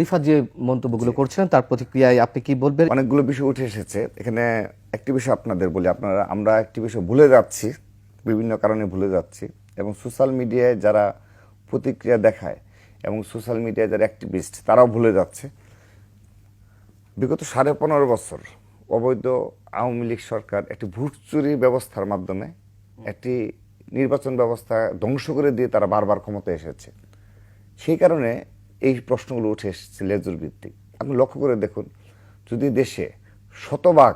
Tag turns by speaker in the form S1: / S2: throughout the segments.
S1: রিফাত যে মন্তব্যগুলো করছিলেন তার প্রতিক্রিয়ায় আপনি কি বলবেন?
S2: অনেকগুলো বিষয় উঠে এসেছে। এখানে একটি বিষয় আপনাদের বলি। আপনারা আমরা একটি বিষয় ভুলে যাচ্ছি বিভিন্ন কারণে ভুলে যাচ্ছি এবং সোশ্যাল মিডিয়ায় যারা প্রতিক্রিয়া দেখায় এবং সোশ্যাল মিডিয়ায় যারা অ্যাক্টিভিস্ট তারাও ভুলে যাচ্ছে। বিগত সাড়ে পনেরো বছর অবৈধ আওয়ামী লীগ সরকার একটি ভোট চুরি ব্যবস্থার মাধ্যমে একটি নির্বাচন ব্যবস্থা ধ্বংস করে দিয়ে তারা বারবার ক্ষমতায় এসেছে। সেই কারণে এই প্রশ্নগুলো উঠে এসেছে লেজুর ভিত্তিক আপনি লক্ষ্য করে দেখুন যদি দেশে শতভাগ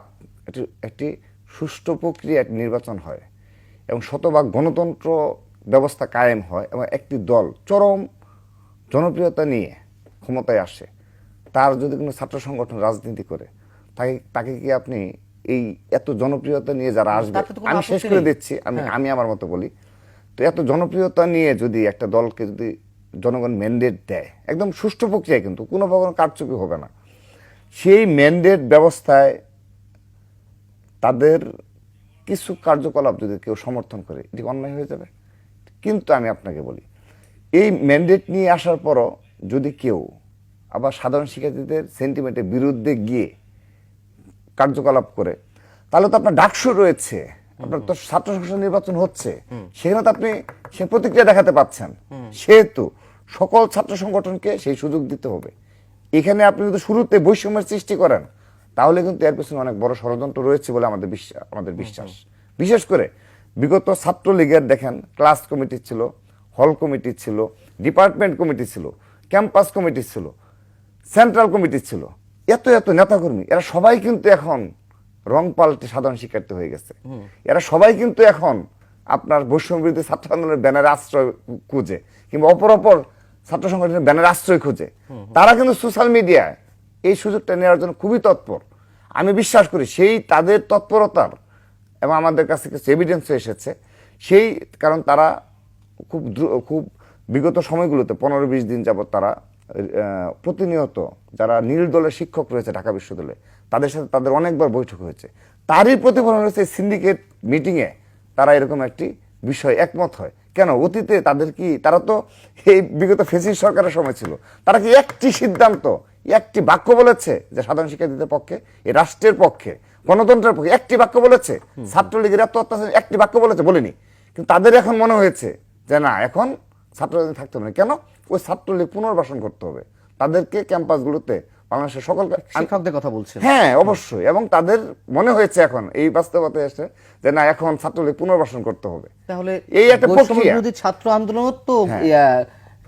S2: একটি একটি সুষ্ঠু প্রক্রিয়া একটি নির্বাচন হয় এবং শতভাগ গণতন্ত্র ব্যবস্থা কায়েম হয় এবং একটি দল চরম জনপ্রিয়তা নিয়ে ক্ষমতায় আসে তার যদি কোনো ছাত্র সংগঠন রাজনীতি করে তাকে তাকে কি আপনি এই এত জনপ্রিয়তা নিয়ে যারা আসবে আমি শেষ করে দিচ্ছি আমি আমি আমার মতো বলি। তো এত জনপ্রিয়তা নিয়ে যদি একটা দলকে যদি জনগণ ম্যান্ডেট দেয়। একদম সুষ্ঠু প্রক্রিয়া কিন্তু কোনো প্রকার কারচুপি হবে না। সেই ম্যান্ডেট ব্যবস্থায় তাদের কিছু কার্যকলাপ যদি কেউ সমর্থন করে এটি অন্যায় হয়ে যাবে। কিন্তু আমি আপনাকে বলি এই ম্যান্ডেট নিয়ে আসার পরও যদি কেউ আবার সাধারণ শিক্ষার্থীদের সেন্টিমেন্টের বিরুদ্ধে গিয়ে কার্যকলাপ করে তাহলে তো আপনার ডাকসু রয়েছে। আপনার তো ছাত্র সংসদ নির্বাচন হচ্ছে। সেখানে তো আপনি সে প্রতিক্রিয়া দেখাতে পাচ্ছেন। সেহেতু সকল ছাত্র সংগঠনকে সেই সুযোগ দিতে হবে। এখানে আপনি যদি শুরুতে বৈষম্যের সৃষ্টি করেন তাহলে কিন্তু এর পেছনে অনেক বড় ষড়যন্ত্র রয়েছে বলে আমাদের বিশ্বাস আমাদের বিশ্বাস। বিশেষ করে বিগত ছাত্রলীগের দেখেন ক্লাস কমিটি ছিল হল কমিটি ছিল ডিপার্টমেন্ট কমিটি ছিল ক্যাম্পাস কমিটি ছিল সেন্ট্রাল কমিটি ছিল। এত এত নেতাকর্মী এরা সবাই কিন্তু এখন রং পাল্টে সাধারণ শিক্ষার্থী হয়ে গেছে। এরা সবাই কিন্তু এখন আপনার বৈষম্য বিরোধী ছাত্র আন্দোলনের ব্যানার আশ্রয় খুঁজে কিংবা অপর অপর ছাত্র সংগঠনের ব্যানার আশ্রয় খুঁজে। তারা কিন্তু সোশ্যাল মিডিয়ায় এই সুযোগটা নেওয়ার জন্য খুবই তৎপর। আমি বিশ্বাস করি সেই তাদের তৎপরতার এবং আমাদের কাছে কিছু এভিডেন্স এসেছে। সেই কারণ তারা খুব খুব বিগত সময়গুলোতে পনেরো বিশ দিন যাবত তারা প্রতিনিয়ত যারা নীল দলের শিক্ষক রয়েছে ঢাকা বিশ্ববিদ্যালয়ে, তাদের সাথে তাদের অনেকবার বৈঠক হয়েছে। তারই প্রতিফলন হয়েছে সিন্ডিকেট মিটিংয়ে তারা এরকম একটি বিষয় একমত হয়। কেন? অতীতে তাদের কি তারা তো এই বিগত ফেসিস সরকারের সময় ছিল। তারা কি একটি সিদ্ধান্ত একটি বাক্য বলেছে যে সাধারণ শিক্ষার্থীদের পক্ষে এই রাষ্ট্রের পক্ষে গণতন্ত্রের পক্ষে একটি বাক্য বলেছে? ছাত্রলীগের এত অত্যাচার একটি বাক্য বলেছে বলেনি। কিন্তু তাদের এখন মনে হয়েছে যে না এখন ছাত্রলীগ থাকতে হবে না। কেন? ওই ছাত্রলীগ পুনর্বাসন করতে হবে। তাদেরকে ক্যাম্পাসগুলোতে বাংলাদেশের সকল
S1: শিক্ষকদের কথা বলছেন।
S2: হ্যাঁ অবশ্যই। এবং তাদের মনে হয়েছে এখন এই বাস্তবতায় এসে যে না এখন ছাত্রলীগ পুনর্বাসন করতে হবে।
S1: তাহলে
S2: এই একটা প্রক্রিয়া।
S1: ছাত্র আন্দোলন তো
S2: হ্যাঁ।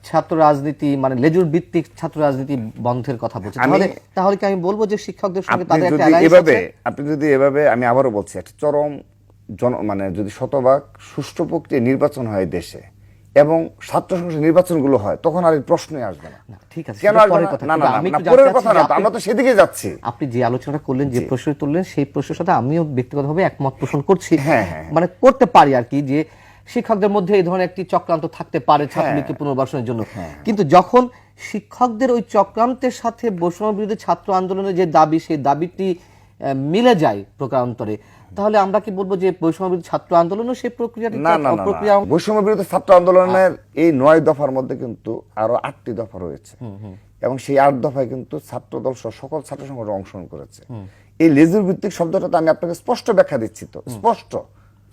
S1: ছাত্র রাজনীতি মানে লেজুর ভিত্তিক ছাত্র রাজনীতি বন্ধের কথা বলছে তাহলে তাহলে কি আমি বলব যে শিক্ষকদের সঙ্গে
S2: আপনি
S1: তাদের একটা
S2: যদি
S1: alliance
S2: এভাবে আপনি যদি এভাবে আমি আবারও বলছি একটা চরম জন মানে যদি শতভাগ সুষ্ঠু প্রক্রিয়া নির্বাচন হয় দেশে এবং ছাত্র সংসদ নির্বাচনগুলো হয় তখন আর এই প্রশ্নই আসবে না।
S1: ঠিক আছে
S2: কেন?
S1: কথা।
S2: না না
S1: আমি
S2: পরের কথা না আমরা তো সেদিকে যাচ্ছি।
S1: আপনি যে আলোচনা করলেন যে প্রশ্ন তুললেন সেই প্রশ্নের সাথে আমিও ব্যক্তিগতভাবে একমত পোষণ করছি।
S2: হ্যাঁ, হ্যাঁ।
S1: মানে করতে পারি আর কি যে শিক্ষকদের মধ্যে এই ধরনের একটি চক্রান্ত থাকতে পারে
S2: হ্যাঁ।
S1: ছাত্রলীগকে পুনর্বাসনের জন্য। কিন্তু যখন শিক্ষকদের ওই চক্রান্তের সাথে বৈষম্য বিরুদ্ধে ছাত্র আন্দোলনের যে দাবি সেই দাবিটি মিলে যায় প্রকারান্তরে তাহলে আমরা কি বলব যে বৈষম্য বিরোধী ছাত্র আন্দোলনও সেই প্রক্রিয়াটি
S2: না
S1: প্রক্রিয়া
S2: বৈষম্য বিরোধী ছাত্র আন্দোলনের এই নয় দফার মধ্যে কিন্তু আরও আটটি দফা রয়েছে। এবং সেই আট দফায় কিন্তু ছাত্র দল সহ সকল ছাত্র সংগঠন অংশগ্রহণ করেছে। এই লেজুর ভিত্তিক শব্দটা তো আমি আপনাকে স্পষ্ট ব্যাখ্যা দিচ্ছি তো। স্পষ্ট।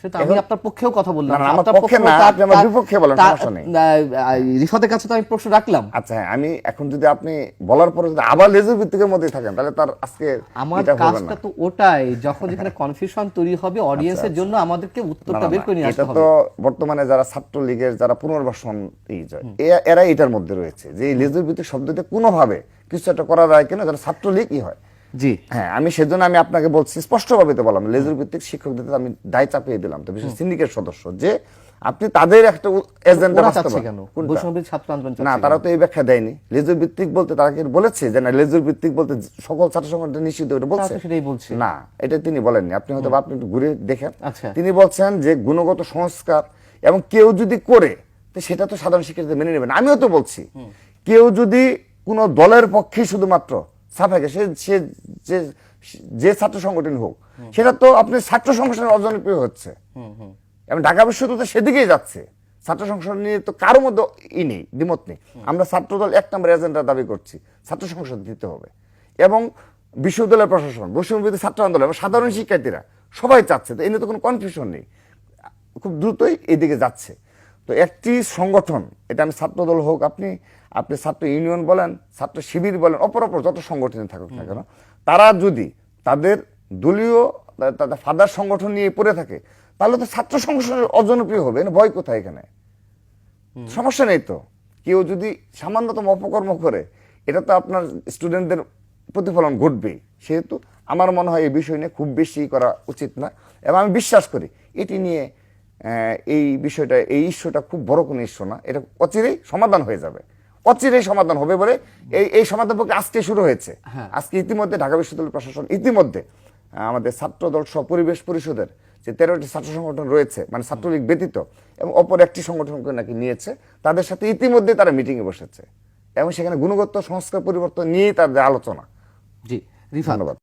S1: সেটা আমি আপনার পক্ষেও কথা বললাম।
S2: না, না, আমার পক্ষে না, আপনি আমার বিপক্ষে বলেন, সমস্যা নেই।
S1: আহ, আহ, রিফাতের কাছে তো আমি প্রশ্ন রাখলাম।
S2: আচ্ছা আমি এখন যদি আপনি বলার পরে যদি আবার লেজুর ভিত্তিকের মধ্যে থাকেন তাহলে তার আজকে
S1: আমার কাজটা তো ওটাই যখন যেখানে কনফিউশন তৈরি হবে অডিয়েন্সের জন্য আমাদেরকে উত্তরটা বের করে নিয়ে
S2: এটা তো বর্তমানে যারা ছাত্রলীগের যারা পুনর্বাসন এই এরা এটার মধ্যে রয়েছে যে লেজুর ভিত্তিক শব্দতে কোনোভাবে কিছু একটা করা যায় কিনা যারা ছাত্রলীগই হয়।
S1: জি।
S2: হ্যাঁ আমি সেজন্য আমি আপনাকে বলছি স্পষ্টভাবে তো বললাম লেজুর ভিত্তিক শিক্ষকদের আমি দায় চাপিয়ে দিলাম তো বিশেষ সিন্ডিকেট সদস্য যে আপনি তাদের একটা এজেন্ডা
S1: চাচ্ছে কেন? বৈষম্য ছাত্র আন্দোলন
S2: না তারা তো এই ব্যাখ্যা দেয়নি। লেজুর ভিত্তিক বলতে তারা কি বলেছে যে না লেজুর ভিত্তিক বলতে সকল ছাত্র সংগঠন নিষিদ্ধ এটা বলছে?
S1: সেটাই বলছে।
S2: না এটা তিনি বলেননি। আপনি হয়তো আপনি একটু ঘুরে দেখেন।
S1: আচ্ছা।
S2: তিনি বলছেন যে গুণগত সংস্কার এবং কেউ যদি করে তো সেটা তো সাধারণ শিক্ষার্থী মেনে নেবেন আমিও তো বলছি কেউ যদি কোনো দলের পক্ষে শুধুমাত্র সাফাকে সে সে যে যে ছাত্র সংগঠন হোক সেটা তো আপনি ছাত্র সংগঠনের অজনপ্রিয় হচ্ছে। এবং ঢাকা বিশ্ববিদ্যালয় সেদিকেই যাচ্ছে। ছাত্র সংসদ নিয়ে তো কারোর মধ্যে ই নেই দ্বিমত নেই। আমরা ছাত্রদল এক নম্বর এজেন্ডা দাবি করছি ছাত্র সংসদ দিতে হবে। এবং বিশ্ববিদ্যালয় প্রশাসন বৈষম্যবিরোধী ছাত্র আন্দোলন এবং সাধারণ শিক্ষার্থীরা সবাই চাচ্ছে তো এ নিয়ে তো কোনো কনফিউশন নেই। খুব দ্রুতই এদিকে যাচ্ছে। তো একটি সংগঠন এটা আমি ছাত্রদল হোক আপনি আপনি ছাত্র ইউনিয়ন বলেন ছাত্র শিবির বলেন অপর অপর যত সংগঠনে থাকুক না কেন তারা যদি তাদের দলীয় তাদের ফাদার সংগঠন নিয়ে পড়ে থাকে তাহলে তো ছাত্র সংগঠনের অজনপ্রিয় হবে ভয় কোথায় এখানে? সমস্যা নেই তো। কেউ যদি সামান্যতম অপকর্ম করে এটা তো আপনার স্টুডেন্টদের প্রতিফলন ঘটবেই। সেহেতু আমার মনে হয় এই বিষয় নিয়ে খুব বেশি করা উচিত না। এবং আমি বিশ্বাস করি এটি নিয়ে এই বিষয়টা এই ইস্যুটা খুব বড় কোনো ইস্যু না। এটা অচিরেই সমাধান হয়ে যাবে। অচিরেই সমাধান হবে বলে এই এই সমাধান পক্ষে আজকে শুরু হয়েছে। আজকে ইতিমধ্যে ঢাকা বিশ্ববিদ্যালয় প্রশাসন ইতিমধ্যে আমাদের ছাত্রদল সহ পরিবেশ পরিষদের যে তেরোটি ছাত্র সংগঠন রয়েছে মানে ছাত্রলীগ ব্যতীত এবং অপর একটি সংগঠনকে নাকি নিয়েছে তাদের সাথে ইতিমধ্যে তারা মিটিংয়ে বসেছে। এবং সেখানে গুণগত সংস্কার পরিবর্তন নিয়েই তাদের আলোচনা।
S1: জি
S2: ধন্যবাদ।